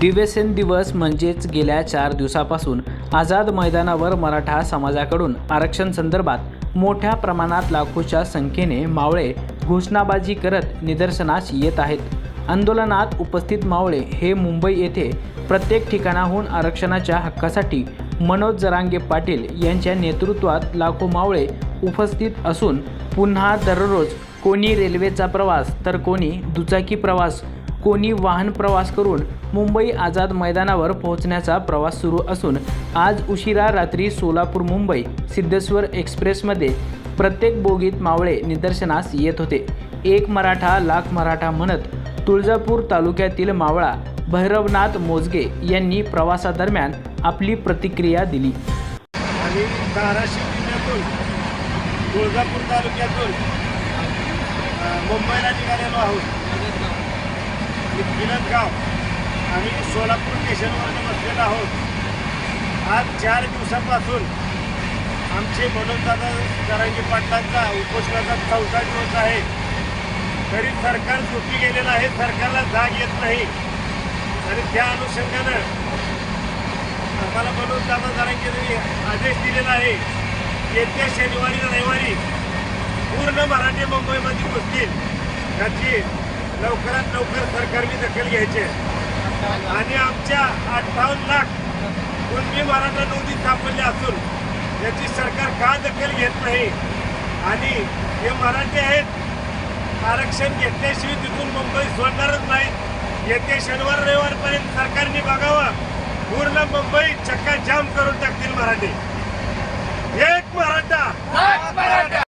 दिवसेंदिवस म्हणजेच गेल्या चार दिवसापासून आझाद मैदानावर मराठा समाजाकडून आरक्षण संदर्भात मोठ्या प्रमाणात लाखोच्या संख्येने मावळे घोषणाबाजी करत निदर्शनास येत आहेत. आंदोलनात उपस्थित मावळे हे मुंबई येथे प्रत्येक ठिकाणाहून आरक्षणाच्या हक्कासाठी मनोज जरांगे पाटील यांच्या नेतृत्वात लाखो मावळे उपस्थित असून पुन्हा दररोज कोणी रेल्वेचा प्रवास तर कोणी दुचाकी प्रवास कोणी वाहन प्रवास करून मुंबई आझाद मैदानावर पोहोचण्याचा प्रवास सुरू असून आज उशिरा रात्री सोलापूर मुंबई सिद्धेश्वर एक्सप्रेसमध्ये प्रत्येक बोगीत मावळे निदर्शनास येत होते. एक मराठा लाख मराठा म्हणत तुळजापूर तालुक्यातील मावळा भैरवनाथ मोजगे यांनी प्रवासादरम्यान आपली प्रतिक्रिया दिली. आणि धाराशिव जिल्ह्यातून तुळजापूर तालुक्यातून मुंबईला निघालेलो आहोत. आणि आम्ही सोलापूर स्टेशनवर बसलेलो आहोत. आज चार दिवसापासून आमचे मनोजदादा करंजी पाटलांचा उपोषणाचा चौथा दिवस आहे. तरी सरकार चुकी गेलेलं आहे सरकारला जाग येत नाही. आणि त्या अनुषंगानं आम्हाला मनोज दादा जरांगे आदेश दिलेला आहे. येत्या शनिवारी रविवारी पूर्ण मराठी मुंबईमध्ये बसतील त्याची लवकरात लवकर सरकारने दखल घ्यायची आणि आमच्या अठ्ठावन्न लाख कुणबी मराठा नोंदी सापडले असून याची सरकार का दखल घेत नाही? आणि हे मराठी आहेत आरक्षण घेतल्याशिवाय तिथून मुंबई सोडणारच नाहीत. येत्या शनिवार रविवारपर्यंत सरकारने बघावं. पूर्ण मुंबई चक्का जाम करून टाकतील मराठी. एक मराठा.